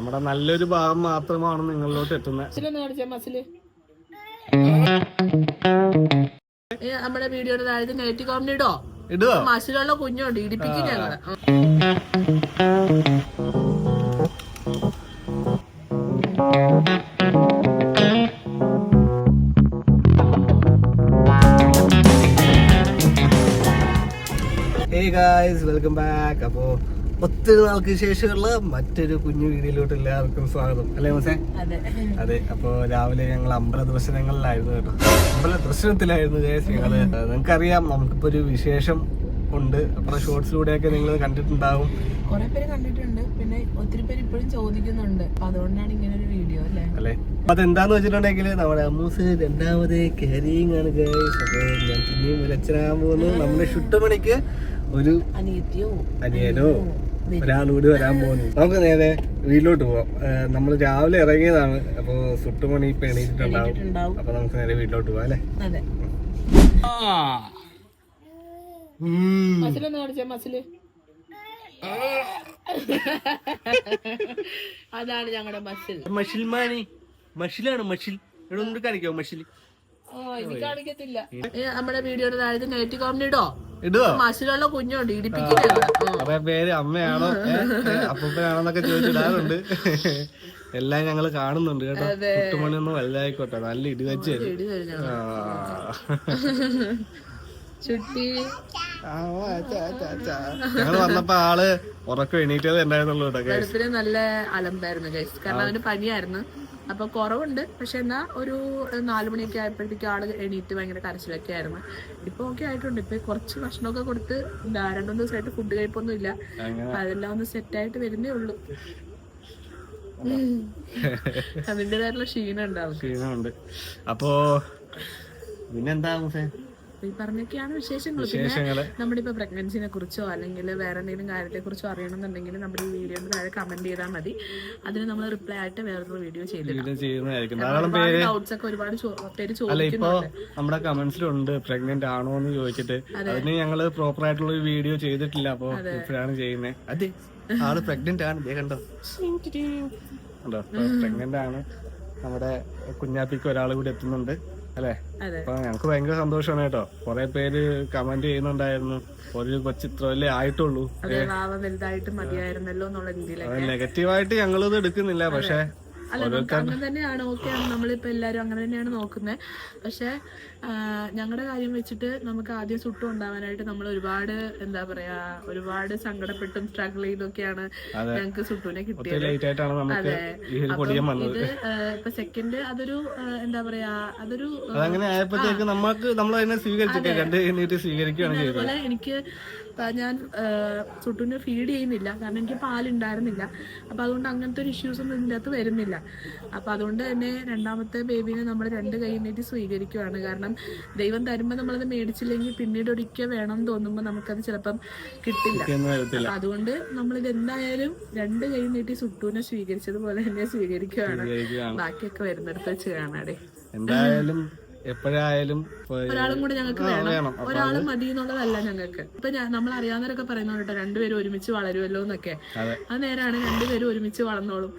നമ്മുടെ നല്ലൊരു ഭാഗം മാത്രമാണ് നിങ്ങളിലോട്ട് എത്തുന്നത് നമ്മുടെ വീഡിയോയുടെ താഴത്ത് നെഗറ്റീവ് കോമഡി ഇടോ. ഇടുവോ? മസിലുള്ള കുഞ്ഞുണ്ട് ഇടിപ്പിക്കും ഞങ്ങൾ. ഹേ ഗായ്സ് വെൽക്കം ബാക്ക് അപ്പോ ഒത്തിരി നാൾക്ക് ശേഷമുള്ള മറ്റൊരു കുഞ്ഞു വീഡിയോയിലോട്ട് എല്ലാവർക്കും സ്വാഗതം. അല്ലേ മസേ അതെ. അപ്പോ രാവിലെ ഞങ്ങൾ അമ്പല ദർശനങ്ങളിലായിരുന്നു കേട്ടോ. അമ്പല ദർശനത്തിലായിരുന്നു ഞങ്ങൾ നിങ്ങൾക്കറിയാം നമുക്കിപ്പോ ഒരു വിശേഷം ഉണ്ട്. അപ്പൊ ഷോർട്സിലൂടെയൊക്കെ നിങ്ങൾ കണ്ടിട്ടുണ്ടാവും. കുറെ പേര് കണ്ടിട്ടുണ്ട്. പിന്നെ ഒത്തിരി പേര് ഇപ്പോഴും ചോദിക്കുന്നുണ്ട്. അതുകൊണ്ടാണ് ഇങ്ങനെ ഒരു വീഡിയോ അല്ലേ? അല്ലേ? അപ്പൊ അതെന്താന്ന് വെച്ചിട്ടുണ്ടെങ്കിൽ നമ്മുടെ അമ്മൂസ് രണ്ടാമത് കാരിങ് ആണ് ഞാൻ പിന്നെയും ഒരു അച്ഛനാകാൻ പോകുന്നു നമ്മുടെ ഒരു അനിയത്തിയോ? അനിയനോ? ഒരാളുകൂടി വരാൻ പോകുന്നു നമുക്ക് നേരെ വീട്ടിലോട്ട് പോവാം. നമ്മൾ രാവിലെ ഇറങ്ങിയതാണ്. അപ്പൊ സുട്ടുമണി ഇപ്പൊ എണീറ്റിട്ടുണ്ടാവും. അപ്പൊ നമുക്ക് നേരെ വീട്ടിലോട്ട് പോവാം അല്ലേ? അതാണ് ഞങ്ങളുടെ മസിൽ. മഷിൽ മാണി. മഷിലാണ് മഷിൽ ഇവിടെ കാണിക്കോ മഷിൽ ഓ ഇനി കാണിക്കത്തില്ല. നമ്മുടെ വീഡിയോയുടെ താഴത്ത് നെഗറ്റീവ് കോമന്റ് ഇടോ. ഇടുവോ? മസിലുള്ള കുഞ്ഞുണ്ട് ഇടിപ്പിക്കും ഞങ്ങൾ ആ. കുറെ പേര് അമ്മയാണോ? അപ്പൂപ്പനാണോന്നൊക്കെ ചോദിച്ചിടാറുണ്ട്. എല്ലാം ഞങ്ങൾ കാണുന്നുണ്ട് കേട്ടോ. കുട്ടുമണി ഒന്നും വലുതായിക്കോട്ടെ. നല്ല ഇടിവച്ചു ഇടി ചുട്ടി. ഞങ്ങൾ വന്നപ്പോ ആൾ ഉറക്കം എണീറ്റത് ഉണ്ടായിരുന്നുള്ളൂ കേട്ടോ നല്ല അലമ്പായിരുന്നു ഗൈസ് കാരണം അവന് പനിയായിരുന്നു. അപ്പൊ കുറവുണ്ട്. പക്ഷെ എന്നാ ഒരു നാലു മണിയൊക്കെ ആയപ്പോഴത്തേക്കും ആൾ എണീറ്റ് ഭയങ്കര കരച്ചിലൊക്കെ ആയിരുന്നു. ഇപ്പൊ ഓക്കെ ആയിട്ടുണ്ട്. ഇപ്പൊ കുറച്ച് ഭക്ഷണമൊക്കെ കൊടുത്ത് രണ്ടു ദിവസമായിട്ട് ഫുഡ് കഴിപ്പൊന്നും ഇല്ല. അതെല്ലാം ഒന്ന് സെറ്റ് ആയിട്ട് വരുന്നേ ഉള്ളൂ. അതിന്റെതായിട്ടുള്ള ക്ഷീണം ഉണ്ടാവും ക്ഷീണമുണ്ട്. അപ്പോ പിന്നെന്താ മുസേ ഈ പറഞ്ഞൊക്കെയാണ് വിശേഷങ്ങൾ പിന്നെ നമ്മുടെ ഇപ്പൊ പ്രഗ്നൻസിനെ കുറിച്ചോ അല്ലെങ്കിൽ വേറെ എന്തെങ്കിലും കാര്യത്തെ കുറിച്ചോ അറിയണമെന്നുണ്ടെങ്കിൽ നമ്മുടെ ഈ വീഡിയോയുടെ താഴെ കമന്റ് ചെയ്താൽ മതി. അതിന് നമ്മൾ റിപ്ലൈ ആയിട്ട് വേറൊരു വീഡിയോ ചെയ്തിട്ടുണ്ട് ഡൗട്ട്സ് ഒക്കെ ഒരുപാട് പേര് ചോദിക്കുന്നുണ്ട്. നമ്മുടെ കമന്റ്സിലുണ്ട് പ്രഗ്നന്റ് ആണോ എന്ന് ചോദിച്ചിട്ട് അതിന് ഞങ്ങൾ പ്രോപ്പർ ആയിട്ടുള്ള ഒരു വീഡിയോ ചെയ്തിട്ടില്ല. അപ്പൊ ഇപ്പോഴാണ് ചെയ്യുന്നത് അതെ ആൾ പ്രഗ്നന്റ് ആണ്. കണ്ടോ? പ്രഗ്നന്റ് ആണ്. നമ്മുടെ കുഞ്ഞാപ്പിക്ക് ഒരാൾ കൂടി എത്തുന്നുണ്ട്. അല്ലേ? അപ്പൊ ഞങ്ങക്ക് ഭയങ്കര സന്തോഷമാണ് കേട്ടോ. കൊറേ പേര് കമന്റ് ചെയ്യുന്നുണ്ടായിരുന്നു. ഒരു കൊച്ചിത്രല്ലേ ആയിട്ടുള്ളൂ. നെഗറ്റീവായിട്ട് ഞങ്ങളിത് എടുക്കുന്നില്ല. പക്ഷെ അല്ല നമുക്ക് അങ്ങനെ തന്നെയാണ് ഓക്കെയാണ് നമ്മളിപ്പോ എല്ലാരും അങ്ങനെ തന്നെയാണ് നോക്കുന്നത് പക്ഷെ ഞങ്ങളുടെ കാര്യം വെച്ചിട്ട് നമുക്ക് ആദ്യം സുട്ടു ഉണ്ടാവാനായിട്ട് നമ്മൾ ഒരുപാട് എന്താ പറയാ ഒരുപാട് സങ്കടപ്പെട്ടും സ്ട്രഗിൾ ചെയ്തൊക്കെയാണ്. ഞങ്ങൾക്ക് സുട്ടുവിനെ കിട്ടിയത്. അതെ. ഇത് ഇപ്പൊ സെക്കൻഡ് അതൊരു എന്താ പറയാ അതൊരു അങ്ങനെ ആയപ്പോഴത്തേക്ക് നമുക്ക് നമ്മൾ അതിനെ സ്വീകരിച്ചിട്ട് സ്വീകരിക്കുകയാണ് അതുപോലെ എനിക്ക് ഞാൻ സുട്ടുവിനെ ഫീഡ് ചെയ്യുന്നില്ല. കാരണം എനിക്ക് പാലുണ്ടായിരുന്നില്ല. അപ്പം അതുകൊണ്ട് അങ്ങനത്തെ ഒരു ഇഷ്യൂസ് ഒന്നും ഇതിന്റെ അകത്ത് വരുന്നില്ല. അപ്പം അതുകൊണ്ട് തന്നെ രണ്ടാമത്തെ ബേബിനെ നമ്മൾ രണ്ട് കൈ നീട്ടി സ്വീകരിക്കുകയാണ് കാരണം ദൈവം തരുമ്പോൾ നമ്മളത് മേടിച്ചില്ലെങ്കിൽ പിന്നീട് ഒരിക്കൽ വേണം എന്ന് തോന്നുമ്പോൾ നമുക്കത് ചിലപ്പം കിട്ടില്ല. അതുകൊണ്ട് നമ്മളിത് എന്തായാലും രണ്ട് കൈ നീട്ടി സുട്ടുവിനെ സ്വീകരിച്ചതുപോലെ തന്നെ സ്വീകരിക്കുകയാണ് സ്വീകരിക്കുകയാണ് ബാക്കിയൊക്കെ വരുന്നിടത്ത് വെച്ച് കാണാടെ. എന്തായാലും എപ്പോഴായാലും ഒരാളും കൂടെ ഞങ്ങൾക്ക് വേണം. ഒരാളും മതി എന്നുള്ളതല്ല ഞങ്ങൾക്ക്. ഇപ്പൊ നമ്മൾ അറിയാവുന്നവരൊക്കെ പറയുന്നുണ്ട് കേട്ടോ രണ്ടുപേരും ഒരുമിച്ച് വളരുമല്ലോ എന്നൊക്കെ. അതെ. നേരാണ് രണ്ടുപേരും ഒരുമിച്ച് വളർന്നോളും.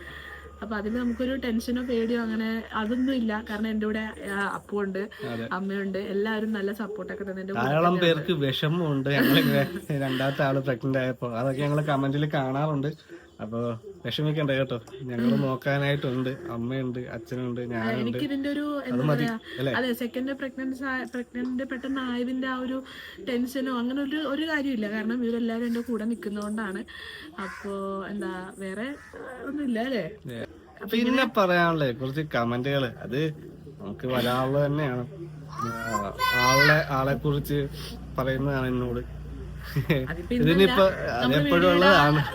അപ്പൊ അതിൽ നമുക്കൊരു ടെൻഷനോ പേടിയോ അങ്ങനെ അതൊന്നും ഇല്ല. കാരണം എന്റെ കൂടെ അപ്പുണ്ട്. അമ്മയുണ്ട്. എല്ലാവരും നല്ല സപ്പോർട്ടൊക്കെ തന്നെ ധാരാളം പേർക്ക് വിഷമമുണ്ട്. രണ്ടാമത്തെ ആൾ പ്രഗ്നന്റ് ആയപ്പോ. അതൊക്കെ ഞങ്ങൾ കമന്റിൽ കാണാറുണ്ട്. അപ്പൊ വിഷമിക്കണ്ട കേട്ടോ. ഞങ്ങൾ നോക്കാനായിട്ടുണ്ട്. അമ്മയുണ്ട് അച്ഛനുണ്ട് ഞാനുണ്ട്. എനിക്ക് ഇതിന്റെ ഒരു എന്താ പറയാ അതെ സെക്കൻഡ് പ്രഗ്നൻസ് പ്രഗ്നന്റ് പെട്ടെന്ന് ആയതിന്റെ ആ ഒരു ടെൻഷനോ അങ്ങനെ ഒരു ഒരു കാര്യമില്ല. കാരണം ഇവരെല്ലാവരും എന്റെ കൂടെ നിൽക്കുന്നതുകൊണ്ടാണ് അപ്പോ എന്താ വേറെ ഒന്നുമില്ല അല്ലേ? പിന്നെ പറയാനുള്ളേ കുറച്ച് കമന്റുകൾ അത് നമുക്ക് വരാനുള്ളത് തന്നെയാണ്. ആളെ ആളെ കുറിച്ച് പറയുന്നതാണ് എന്നോട്. ഇതിനിപ്പോ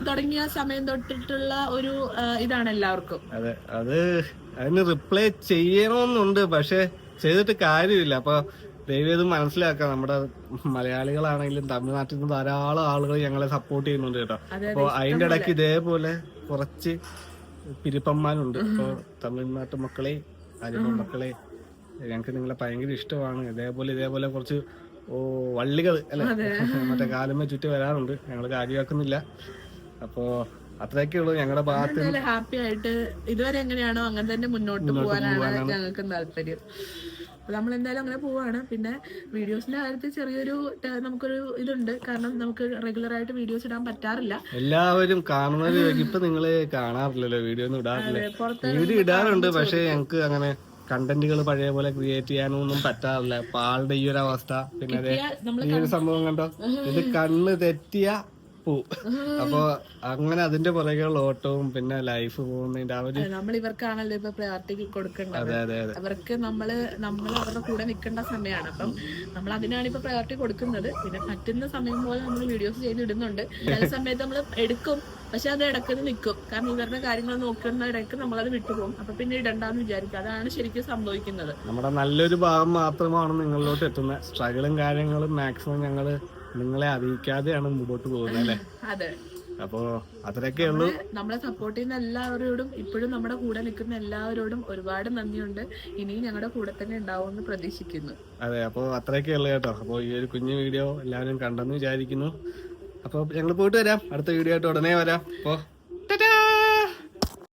തുടങ്ങിയ സമയം തൊട്ടിട്ടുള്ള ഒരു ഇതാണ് എല്ലാവർക്കും. അതെ അത് അതിന് റിപ്ലൈ ചെയ്യണമെന്നുണ്ട് പക്ഷെ ചെയ്തിട്ട് കാര്യമില്ല. അപ്പൊ ദൈവം ഇത് മനസ്സിലാക്കാം നമ്മുടെ മലയാളികളാണെങ്കിലും തമിഴ്നാട്ടിൽ നിന്ന് ധാരാളം ആളുകൾ ഞങ്ങളെ സപ്പോർട്ട് ചെയ്യുന്നുണ്ട് കേട്ടോ. അപ്പൊ അതിന്റെ ഇടയ്ക്ക് ഇതേപോലെ കുറച്ച് പിരിപ്പന്മാരുണ്ട്. അപ്പൊ തമിഴ്നാട്ടു മക്കളെ അരിമ മക്കളെ ഞങ്ങൾക്ക് നിങ്ങളെ ഭയങ്കര ഇഷ്ടമാണ്. ഇതേപോലെ ഇതേപോലെ കുറച്ച് ഓ വള്ളികൾ അല്ലെ? മറ്റേ കാലുമേ ചുറ്റി വരാറുണ്ട്. ഞങ്ങൾ കാര്യമാക്കുന്നില്ല. അപ്പോ അത്രയൊക്കെ ഉള്ളൂ ഞങ്ങളുടെ ഭാഗത്ത്. എന്തായാലും ഹാപ്പി ആയിട്ട് ഇതുവരെ എങ്ങനെയാണോ അങ്ങനെ തന്നെ മുന്നോട്ട് പോകാനാണ് ഞങ്ങൾക്ക് താല്പര്യം. നമ്മൾ എന്തായാലും അങ്ങനെ പോവാണ്. പിന്നെ വീഡിയോസിന്റെ കാര്യത്തിൽ ചെറിയൊരു നമുക്കൊരു ഇതുണ്ട്. കാരണം നമുക്ക് റെഗുലർ ആയിട്ട് വീഡിയോസ് ഇടാൻ പറ്റാറില്ല. എല്ലാവരും കാണുന്നത് ഇപ്പൊ നിങ്ങൾ കാണാറില്ലല്ലോ വീഡിയോ ഒന്നും ഇടാറില്ല വീഡിയോ ഇടാറുണ്ട് പക്ഷെ ഞങ്ങക്ക് അങ്ങനെ കണ്ടന്റുകൾ പഴയ പോലെ ക്രിയേറ്റ് ചെയ്യാനൊന്നും പറ്റാറില്ല. അപ്പൊ ആളുടെ ഈ ഒരു അവസ്ഥ. പിന്നെ ഈ ഒരു സംഭവം കണ്ടോ? ഇത് കണ്ണ് തെറ്റിയ പോ അപ്പൊ അങ്ങനെ അതിന്റെ പുറകെയുള്ള ഓട്ടവും പിന്നെ ലൈഫ് പോകുന്നതിന്റെ അവർ ഒരു നമ്മൾ ഇവർക്കാണല്ലോ ഇപ്പൊ പ്രയോറിറ്റി കൊടുക്കേണ്ടത്. അതെ അതെ അതെ. അവർക്ക് നമ്മൾ നമ്മൾ അവരുടെ കൂടെ നിൽക്കേണ്ട സമയമാണ്. അപ്പം നമ്മൾ അതിനാണ് ഇപ്പൊ പ്രയോറിറ്റി കൊടുക്കുന്നത്. പിന്നെ പറ്റുന്ന സമയം പോലെ നമ്മൾ വീഡിയോസ് ചെയ്തിടുന്നുണ്ട്. ചില സമയത്ത് നമ്മൾ എടുക്കും പക്ഷെ അത് ഇടയ്ക്ക് നിൽക്കും. കാരണം ഇവരുടെ കാര്യങ്ങൾ നോക്കുന്ന ഇടയ്ക്ക് നമ്മളത് വിട്ടുപോകും. അപ്പൊ പിന്നെ ഇടണ്ടെന്ന് വിചാരിക്കും. അതാണ് ശരിക്കും സംഭവിക്കുന്നത്. നമ്മുടെ നല്ലൊരു ഭാഗം മാത്രമാണ് നിങ്ങളിലോട്ട് എത്തുന്നത്. സ്ട്രഗിളും കാര്യങ്ങളും മാക്സിമം ഞങ്ങൾ നിങ്ങളെ അറിയിക്കാതെയാണ് മുമ്പോട്ട് പോകുന്നത് അല്ലേ? അതെ. അപ്പോ അത്രയൊക്കെ ഉള്ളൂ നമ്മളെ സപ്പോർട്ട് ചെയ്യുന്ന എല്ലാവരോടും ഇപ്പോഴും നമ്മുടെ കൂടെ നിൽക്കുന്ന എല്ലാവരോടും ഒരുപാട് നന്ദിയുണ്ട്. ഇനിയും ഞങ്ങളുടെ കൂടെ തന്നെ ഉണ്ടാവും എന്ന് പ്രതീക്ഷിക്കുന്നു. അതെ അപ്പോ അത്രയൊക്കെ ഉള്ളു കേട്ടോ. അപ്പോ ഈ ഒരു കുഞ്ഞു വീഡിയോ എല്ലാവരും കണ്ടെന്ന് വിചാരിക്കുന്നു. അപ്പോൾ ഞങ്ങൾ പോയിട്ട് വരാം. അടുത്ത വീഡിയോ ആയിട്ട് ഉടനെ വരാം. അപ്പോൾ